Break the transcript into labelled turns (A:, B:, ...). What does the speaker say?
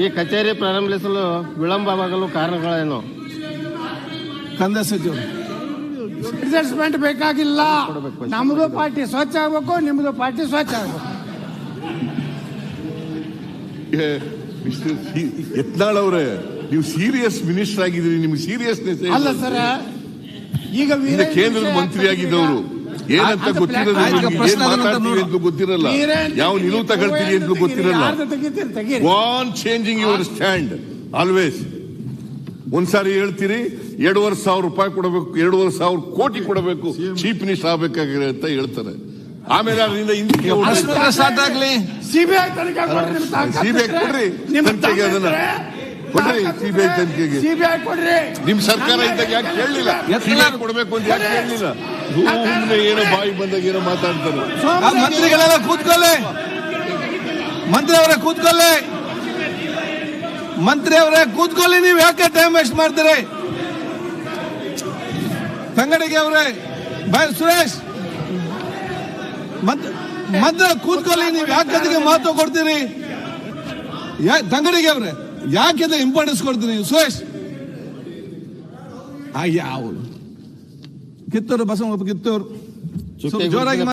A: ಈ ಕಚೇರಿ ಪ್ರಾರಂಭಿಸಲು ವಿಳಂಬವಾಗಲು ಕಾರಣಗಳೇನು?
B: ಕಂದ ಸಚಿವರು
C: ಅಡ್ಜಸ್ಟ್ಮೆಂಟ್ ಬೇಕಾಗಿಲ್ಲ. ನಮ್ದು ಪಾರ್ಟಿ ಸ್ವಚ್ಛ ಆಗ್ಬೇಕು ನಿಮ್ದು ಪಾರ್ಟಿ ಸ್ವಚ್ಛ ಆಗ್ಬೇಕು.
D: ಯತ್ನಾಳ್ ಅವರೇ ನೀವು ಸೀರಿಯಸ್ ಮಿನಿಸ್ಟರ್ ಆಗಿದ್ದೀರಿ ನಿಮ್ಗೆ ಸೀರಿಯಸ್ನೆಸ್
C: ಅಲ್ಲ ಸರ್ ಈಗ
D: ಕೇಂದ್ರದ ಮಂತ್ರಿ ಆಗಿದ್ದವರು ಏನಂತ
B: ಗೊತ್ತಿರಲ್ಲ
D: ಏನ್ ಮಾತಾಡ್ತೀವಿ ಅಂತ ಗೊತ್ತಿರಲ್ಲ. ಯಾವ ನಿಲುವು ತಗೊಳ್ತೀವಿ ಅಂತ ಗೊತ್ತಿರಲ್ಲ. Won changing your stand always ಒಂದ್ಸಾರಿ ಹೇಳ್ತೀರಿ ಎರಡೂವರೆ ಸಾವಿರ ರೂಪಾಯಿ ಕೊಡಬೇಕು ಎರಡೂವರೆ ಸಾವಿರ ಕೋಟಿ ಕೊಡಬೇಕು ಚೀಫ್ ಮಿನಿಸ್ಟರ್ ಆಗ್ಬೇಕಾಗಿದೆ ಅಂತ ಹೇಳ್ತಾರೆ. ಆಮೇಲೆ ಅದರಿಂದ
C: ಸಿಬಿಐ ತನಿಖೆ ಕೊಡ್ರಿ ನಿಮ್ ತಾಕತ್ತು
D: ಸಿಬಿಐ. ಕೊಡ್ರಿ ತನಿಖೆಗೆ ಅದನ್ನ ಕೊಡ್ರಿ ಸಿಬಿಐ ತನಿಖೆಗೆ.
C: ಸಿಬಿಐ ಕೊಡ್ರಿ.
D: ನಿಮ್ ಸರ್ಕಾರ ಇದ್ದಾಗ ಯಾಕೆ ಕೇಳಲಿಲ್ಲ? ಕೊಡಬೇಕು ಅಂತ ಯಾಕೆ ಕೇಳಲಿಲ್ಲ? ಏನೋ ಬಾಯಿ ಬಂದಾಗ ಏನೋ ಮಾತಾಡ್ತಾರೆ.
B: ಮಂತ್ರಿಗಳೆಲ್ಲ ಕೂತ್ಕೊಳ್ಳಿ. ಮಂತ್ರಿ ಅವರೇ ಕೂತ್ಕೊಳ್ಳಿ. ಮಂತ್ರಿ ಅವರೇ ಕೂತ್ಕೊಳ್ಳಿ ನೀವು ಯಾಕೆ ಟೈಮ್ ವೇಸ್ಟ್ ಮಾಡ್ತೀರಿ? ತಂಗಡಿಗೆ ಅವರೇ ಬಾಯ್ ಸುರೇಶ್. ಮಂತ್- ಮಂತ್ರಿ ಕೂತ್ಕೊಳ್ಳಿ ನೀವು ಯಾಕೆ ಅದಕ್ಕೆ ಮಾತು ಕೊಡ್ತೀರಿ? ಯಾ ತಂಗಡಿಗೆ ಅವ್ರೆ ಯಾಕೆ ಇಂಪಾರ್ಟೆನ್ಸ್ ಕೊಡ್ತೀರಿ ನೀವು? ಸುರೇಶ್. ಯಾವ ಕಿತ್ತೂರು ಬಸವಪ್ಪ ಕಿತ್ತೂರು ಸ್ವಲ್ಪ ಜೋರಾಗಿ